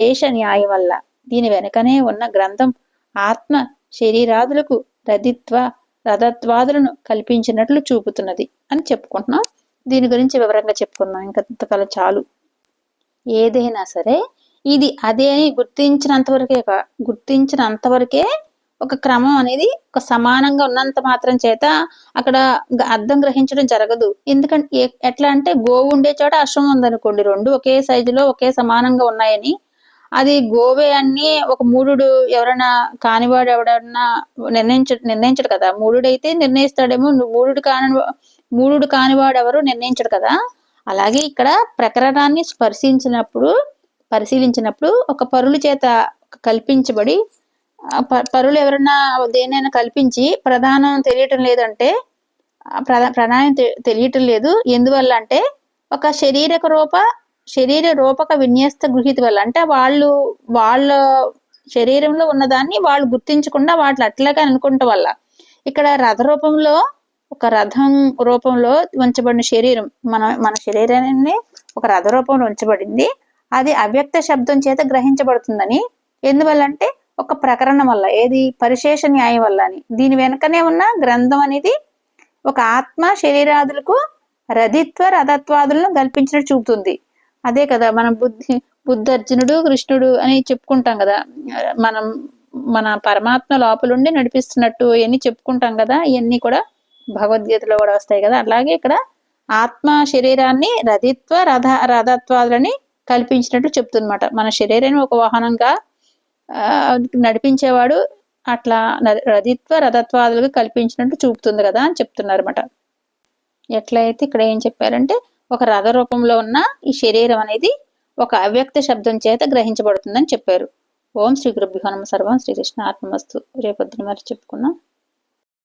దేశ న్యాయం వల్ల. దీని వెనుకనే ఉన్న గ్రంథం ఆత్మ శరీరాదులకు రథిత్వ రథత్వాదులను కల్పించినట్లు చూపుతున్నది అని చెప్పుకుంటున్నాం. దీని గురించి వివరంగా చెప్పుకున్నాం ఇంకా చాలు. ఏదైనా సరే ఇది అదే అని గుర్తించినంతవరకే గుర్తించినంతవరకే ఒక క్రమం అనేది ఒక సమానంగా ఉన్నంత మాత్రం చేత అక్కడ అర్థం గ్రహించడం జరగదు. ఎందుకంటే ఎట్లా అంటే గోవు ఉండే చోట అశ్వం ఉందనుకోండి రెండు ఒకే సైజులో ఒకే సమానంగా ఉన్నాయని అది గోవే అన్ని ఒక మూడు ఎవరైనా కానివాడు ఎవడన్నా నిర్ణయించ నిర్ణయించడు కదా. మూడుడైతే నిర్ణయిస్తాడేమో. మూడు కాని మూడు కానివాడు ఎవరు నిర్ణయించడు కదా. అలాగే ఇక్కడ ప్రకరణాన్ని స్పర్శించినప్పుడు పరిశీలించినప్పుడు ఒక పరుల చేత కల్పించబడి పరులు ఎవరన్నా దేనైనా కల్పించి ప్రధానం తెలియటం లేదంటే ప్రణాయం తెలియటం లేదు. ఎందువల్ల అంటే ఒక శరీరక రూప శరీర రూపక విన్యస్త గృహీత వల్ల. అంటే వాళ్ళు వాళ్ళ శరీరంలో ఉన్నదాన్ని వాళ్ళు గుర్తించకుండా వాటిని అట్లాగే అనుకుంట వల్ల. ఇక్కడ రథ రూపంలో ఒక రథం రూపంలో ఉంచబడిన శరీరం మన మన శరీరాన్ని ఒక రథ రూపంలో ఉంచబడింది. అది అవ్యక్త శబ్దం చేత గ్రహించబడుతుందని. ఎందువల్ల అంటే ఒక ప్రకరణం వల్ల ఏది? పరిశేష న్యాయం వల్ల అని దీని వెనకనే ఉన్న గ్రంథం అనేది ఒక ఆత్మ శరీరాదులకు రథిత్వ రథత్వాదులను కల్పించినట్టు చూపుతుంది. అదే కదా మనం బుద్ధి బుద్ధర్జునుడు కృష్ణుడు అని చెప్పుకుంటాం కదా. మనం మన పరమాత్మ లోపలుండి నడిపిస్తున్నట్టు ఇవన్నీ చెప్పుకుంటాం కదా ఇవన్నీ కూడా భగవద్గీతలో కూడా వస్తాయి కదా. అలాగే ఇక్కడ ఆత్మ శరీరాన్ని రథిత్వ రథ రథత్వాలని కల్పించినట్టు చెప్తుందన్నమాట. మన శరీరాన్ని ఒక వాహనంగా నడిపించేవాడు అట్లా రథిత్వ రథత్వాదులుగా కల్పించినట్టు చూపుతుంది కదా అని చెప్తున్నారు అనమాట ఎట్లయితే ఇక్కడ ఏం చెప్పారంటే ఒక రథ రూపంలో ఉన్న ఈ శరీరం అనేది ఒక అవ్యక్త శబ్దం చేత గ్రహించబడుతుందని చెప్పారు. ఓం శ్రీ గురుభ్యో నమ సర్వం శ్రీకృష్ణ ఆత్మమస్తు రేపొద్దున మరి చెప్పుకున్నాం